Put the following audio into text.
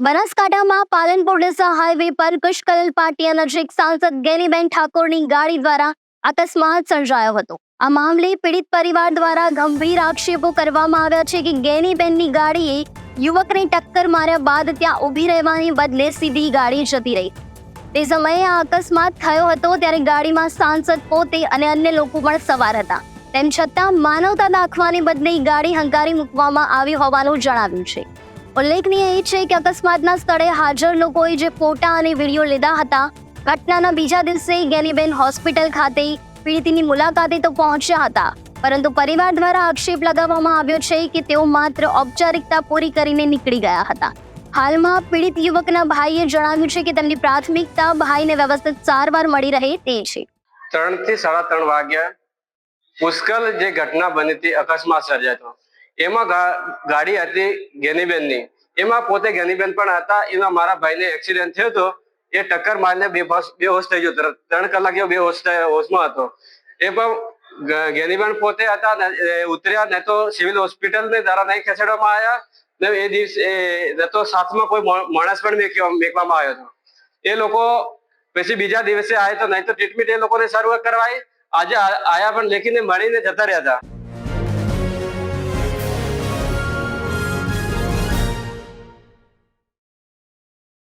બનાસકાંઠામાં પાલનપુર ડીસા હાઈવે પર કુશકલલ પાટિયા નજીક સાંસદ ગેનીબેન ઠાકોરની ગાડી દ્વારા અકસ્માત સર્જાયો હતો. આ મામલે પીડિત પરિવાર દ્વારા ગંભીર આક્ષેપો કરવામાં આવ્યા છે કે ગેનીબેનની ગાડીએ યુવકને ટક્કર માર્યા બાદ ત્યાં ઊભી રહેવાની બદલે સીધી ગાડી જતી રહી. તે સમયે આ અકસ્માત થયો હતો ત્યારે ગાડીમાં સાંસદ પોતે અને અન્ય લોકો પણ સવાર હતા. તેમ છતાં માનવતા દાખવાની બદલે ગાડી હંકારી મૂકવામાં આવી હોવાનું જણાવ્યું છે. ઉલ્લેખનીય એ છે કે અકસ્માતના સ્થળે હાજર લોકોએ જે ફોટા અને વીડિયો લીધા હતા, ઘટનાના બીજા દિવસે ગેનીબેન હોસ્પિટલ ખાતે પીડિતની મુલાકાતે તો પહોંચ્યા હતા. પરંતુ પરિવાર દ્વારા આક્ષેપ લગાવવામાં આવ્યો છે કે તેઓ માત્ર ઔપચારિકતા પૂરી કરીને નીકળી ગયા હતા. હાલમાં પીડિત યુવકના ભાઈએ જણાવ્યું છે કે તેમની પ્રાથમિકતા ભાઈને વ્યવસ્થિત સારવાર મળી રહે તે છે. ત્રણથી સાડા ત્રણ વાગ્યા પુષ્કળ જે ઘટના બની હતી, અકસ્માત સર્જાયો એમાં ગાડી હતી ગેનીબેનની. એમાં પોતે ગેનીબેન પણ હતા. એમાં મારા ભાઈને એક્સિડન્ટ થયો હતો. એ ટક્કર મારીને બેહોશ બેહોશ થઈ ગયો ત્રણ કલાક એવો બેહોશ હોશમાં હતો. એ પણ ગેનીબેન પોતે હતા ઉતર્યા ને તો સિવિલ હોસ્પિટલ ને દ્વારા નહીં ખસેડવામાં આવ્યા ને એ દિવસે તો સાથમાં કોઈ માણસ પણ મેકવામાં આવ્યો હતો. એ લોકો પછી બીજા દિવસે આવ્યા તો નહીં તો ટ્રીટમેન્ટ એ લોકોને શરૂઆત કરવાય આજે આયા પણ લેખીને મળીને જતા રહ્યા હતા.